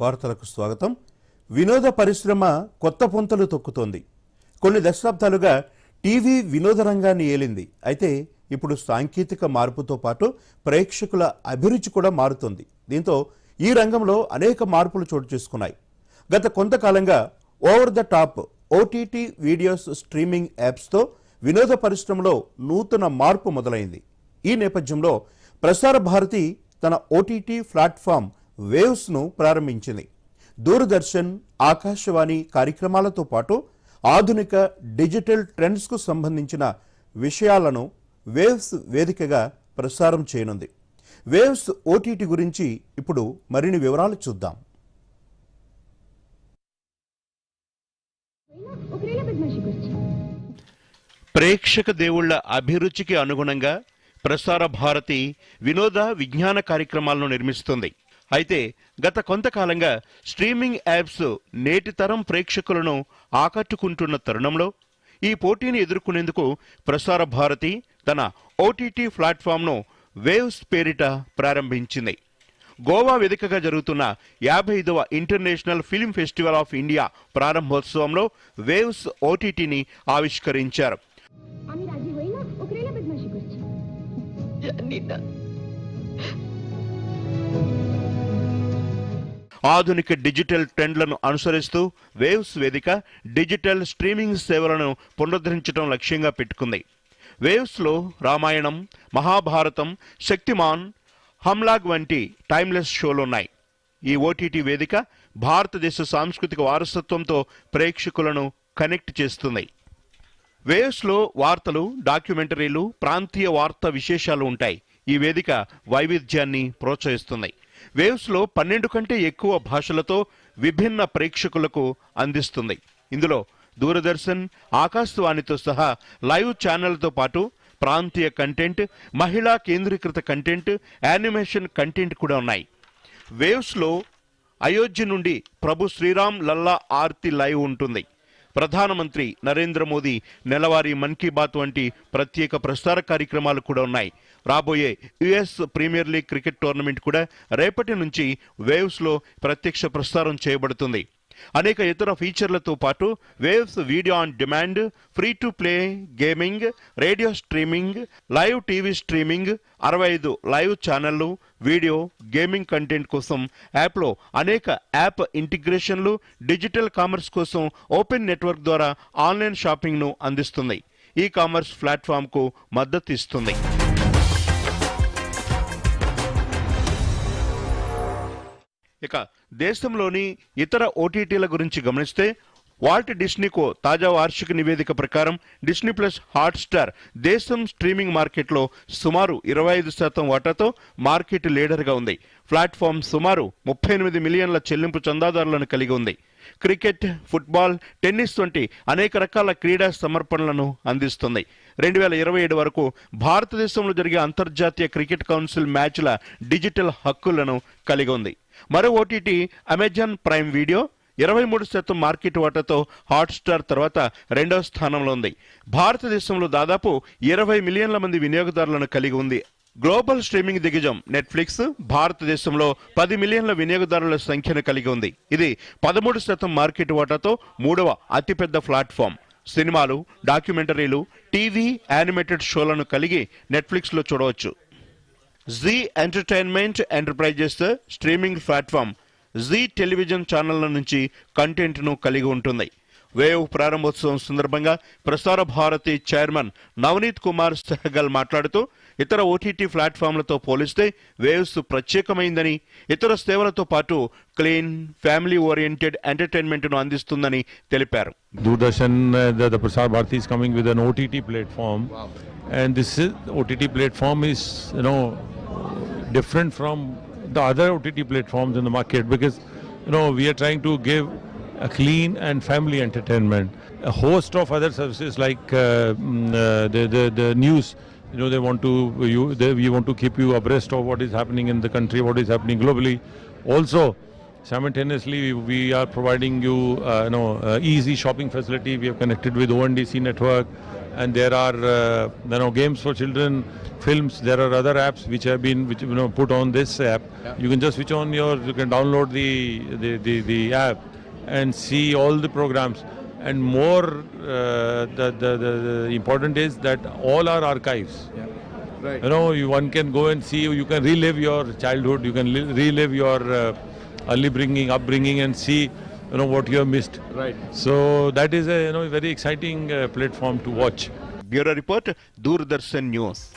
వార్తలకు స్వాగతం. వినోద పరిశ్రమ కొత్త పుంతలు తొక్కుతోంది. కొన్ని దశాబ్దాలుగా టీవీ వినోద రంగాన్ని ఏలింది. అయితే ఇప్పుడు సాంకేతిక మార్పుతో పాటు ప్రేక్షకుల అభిరుచి కూడా మారుతోంది. దీంతో ఈ రంగంలో అనేక మార్పులు చోటు చేసుకున్నాయి. గత కొంతకాలంగా over the top OTT videos streaming యాప్స్తో వినోద పరిశ్రమలో నూతన మార్పు మొదలైంది. ఈ నేపథ్యంలో ప్రసార భారతి తన ఓటీటీ ప్లాట్ఫామ్ వేవ్స్ను ప్రారంభించింది. దూరదర్శన్ ఆకాశవాణి కార్యక్రమాలతో పాటు ఆధునిక డిజిటల్ ట్రెండ్స్కు సంబంధించిన విషయాలను వేవ్స్ వేదికగా ప్రసారం చేయనుంది. వేవ్స్ ఓటీటీ గురించి ఇప్పుడు మరిన్ని వివరాలు చూద్దాం. ప్రేక్షక దేవుళ్ళ అభిరుచికి అనుగుణంగా ప్రసార భారతి వినోద విజ్ఞాన కార్యక్రమాలను నిర్మిస్తుంది. అయితే గత కొంతకాలంగా స్ట్రీమింగ్ యాప్స్ నేటి తరం ప్రేక్షకులను ఆకట్టుకుంటున్న తరుణంలో ఈ పోటీని ఎదుర్కొనేందుకు ప్రసార భారతి తన ఓటీటీ ప్లాట్ఫామ్ను వేవ్స్ పేరిట ప్రారంభించింది. గోవా వేదికగా జరుగుతున్న యాభై ఐదవ international film festival of India ప్రారంభోత్సవంలో Waves ఓటీటీని ఆవిష్కరించారు. ఆధునిక డిజిటల్ ట్రెండ్లను అనుసరిస్తూ వేవ్స్ వేదిక డిజిటల్ స్ట్రీమింగ్ సేవలను పునరుద్ధరించడం లక్ష్యంగా పెట్టుకుంది. వేవ్స్లో రామాయణం మహాభారతం శక్తిమాన్ హమ్లాగ్ వంటి టైమ్లెస్ షోలున్నాయి. ఈ ఓటీటీ వేదిక భారతదేశ సాంస్కృతిక వారసత్వంతో ప్రేక్షకులను కనెక్ట్ చేస్తుంది. వేవ్స్లో వార్తలు డాక్యుమెంటరీలు ప్రాంతీయ వార్త విశేషాలు ఉంటాయి. ఈ వేదిక వైవిధ్యాన్ని ప్రోత్సహిస్తుంది. వేవ్స్లో పన్నెండు కంటే ఎక్కువ భాషలతో విభిన్న ప్రేక్షకులకు అందిస్తుంది. ఇందులో దూరదర్శన్ ఆకాశవాణితో సహా లైవ్ ఛానళ్ళతో పాటు ప్రాంతీయ కంటెంట్ మహిళా కేంద్రీకృత కంటెంట్ యానిమేషన్ కంటెంట్ కూడా ఉన్నాయి. వేవ్స్లో అయోధ్య నుండి ప్రభు శ్రీరామ్ లల్లా ఆర్తి లైవ్ ఉంటుంది. ప్రధానమంత్రి నరేంద్ర మోదీ నెలవారీ మన్ కీ బాత్ వంటి ప్రత్యేక ప్రసార కార్యక్రమాలు కూడా ఉన్నాయి. రాబోయే US premier league cricket tournament కూడా రేపటి నుంచి వేవ్స్లో ప్రత్యక్ష ప్రసారం చేయబడుతుంది. అనేక ఇతర ఫీచర్లతో పాటు Waves video on demand free to play gaming radio streaming live TV streaming అరవై ఐదు లైవ్ ఛానళ్ళు వీడియో గేమింగ్ కంటెంట్ కోసం యాప్లో అనేక యాప్ ఇంటిగ్రేషన్లు డిజిటల్ కామర్స్ కోసం ఓపెన్ నెట్వర్క్ ద్వారా ఆన్లైన్ షాపింగ్ను అందిస్తుంది ఈ కామర్స్ ప్లాట్ఫామ్కు మద్దతు ఇస్తుంది. ఇక దేశంలోని ఇతర ఓటీటీల గురించి గమనిస్తే వాల్ట్ డిస్నీకో తాజా వార్షిక నివేదిక ప్రకారం డిస్నీ ప్లస్ హాట్స్టార్ దేశం స్ట్రీమింగ్ మార్కెట్లో సుమారు ఇరవై ఐదు శాతం వాటాతో మార్కెట్ లీడర్గా ఉంది. ప్లాట్ఫామ్ సుమారు ముప్పై ఎనిమిది మిలియన్ల చెల్లింపు చందాదారులను కలిగి ఉంది. క్రికెట్ ఫుట్బాల్ టెన్నిస్ వంటి అనేక రకాల క్రీడా సమర్పణలను అందిస్తుంది. రెండు వేల ఇరవై ఏడు వరకు భారతదేశంలో జరిగే అంతర్జాతీయ క్రికెట్ కౌన్సిల్ మ్యాచ్ల డిజిటల్ హక్కులను కలిగి ఉంది. మరో ఓటీటీ అమెజాన్ ప్రైమ్ వీడియో ఇరవై మూడు శాతం మార్కెట్ వాటాతో హాట్స్టార్ తర్వాత రెండవ స్థానంలో ఉంది. భారతదేశంలో దాదాపు ఇరవై మిలియన్ల మంది వినియోగదారులను కలిగి ఉంది. గ్లోబల్ స్ట్రీమింగ్ దిగ్గజం నెట్ఫ్లిక్స్ భారతదేశంలో పది మిలియన్ల వినియోగదారుల సంఖ్యను కలిగి ఉంది. ఇది పదమూడు శాతం మార్కెట్ వాటాతో మూడవ అతిపెద్ద ప్లాట్ఫామ్. సినిమాలు డాక్యుమెంటరీలు టీవీ యానిమేటెడ్ షోలను కలిగి నెట్ఫ్లిక్స్లో చూడవచ్చు. Zee entertainment enterprises streaming platform. Zee television ఛానళ్ళ నుంచి కంటెంట్ను కలిగి ఉంటుంది. వేవ్ ప్రారంభోత్సవం సందర్భంగా ప్రసార భారతి చైర్మన్ నవనీత్ కుమార్ సెహగల్ మాట్లాడుతూ ఇతర ఓటీటీ ప్లాట్ఫామ్లతో పోలిస్తే వేవ్స్ ప్రత్యేకమైందని ఇతర సేవలతో పాటు క్లీన్ ఫ్యామిలీ ఓరియంటెడ్ ఎంటర్టైన్మెంట్ను అందిస్తుందని తెలిపారు. the, the Prasar Bharati is coming with an OTT platform, and this is, OTT different from the other OTT platforms in the market because you know we are trying to give a clean and family entertainment. A host of other services like uh, mm, uh, the, the the news. You know they want to you they, we want to keep you abreast of what is happening in the country, what is happening globally. Also, Simultaneously, we, are providing you, uh, you know, uh, easy shopping facility. We have connected with ONDC network, and there are, uh, you know, games for children, films. There are other apps which have been, which you know, put on this app. You can just switch on your, you can download the the, the, the app and see all the programs. And more, uh, the, the, the, the important is that all are archives. Right. You know, you, one can go and see, you can relive your childhood, you can li- relive your uh, early bringing, upbringing, and see you know what you have missed. Right. So that is a you know very exciting uh, platform to watch. Bureau report, Doordarshan News.